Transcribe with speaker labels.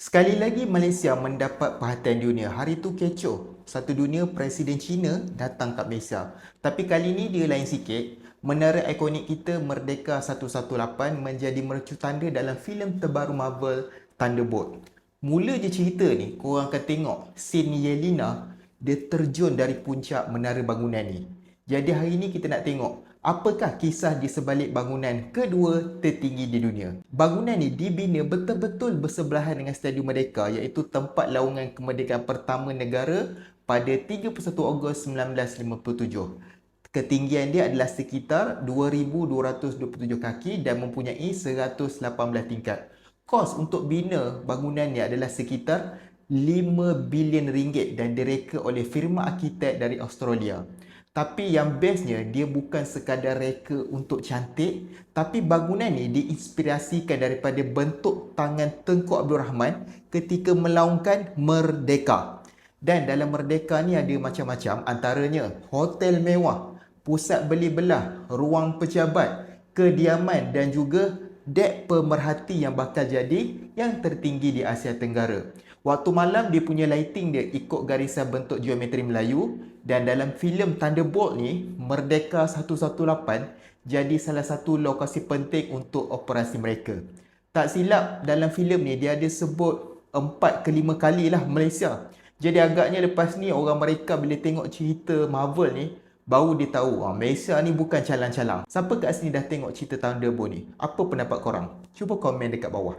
Speaker 1: Sekali lagi Malaysia mendapat perhatian dunia. Hari tu kecoh. Satu dunia Presiden China datang kat Malaysia. Tapi kali ni dia lain sikit. Menara ikonik kita Merdeka 118 menjadi mercu tanda dalam filem terbaru Marvel Thunderbolt. Mula je cerita ni, korang akan tengok scene Yelena dia terjun dari puncak menara bangunan ni. Jadi hari ni kita nak tengok apakah kisah di sebalik bangunan kedua tertinggi di dunia. Bangunan ni dibina betul-betul bersebelahan dengan Stadium Merdeka iaitu tempat laungan kemerdekaan pertama negara pada 31 Ogos 1957. Ketinggian dia adalah sekitar 2227 kaki dan mempunyai 118 tingkat. Kos untuk bina bangunan ni adalah sekitar 5 bilion ringgit dan direka oleh firma arkitek dari Australia. Tapi yang bestnya dia bukan sekadar reka untuk cantik tapi bangunan ni diinspirasikan daripada bentuk tangan Tengku Abdul Rahman ketika melaungkan Merdeka. Dan dalam Merdeka ni ada macam-macam antaranya hotel mewah, pusat beli belah, ruang pejabat, kediaman dan juga dek pemerhati yang bakal jadi yang tertinggi di Asia Tenggara. Waktu malam dia punya lighting dia ikut garisan bentuk geometri Melayu dan dalam filem Thunderbolt ni Merdeka 118 jadi salah satu lokasi penting untuk operasi mereka. Tak silap dalam filem ni dia ada sebut 4 ke 5 kali lah Malaysia. Jadi agaknya lepas ni orang mereka bila tengok cerita Marvel ni baru dia tahu ah, Malaysia ni bukan calang-calang. Siapa kat sini dah tengok cerita Thunderbolt ni? Apa pendapat korang? Cuba komen dekat bawah.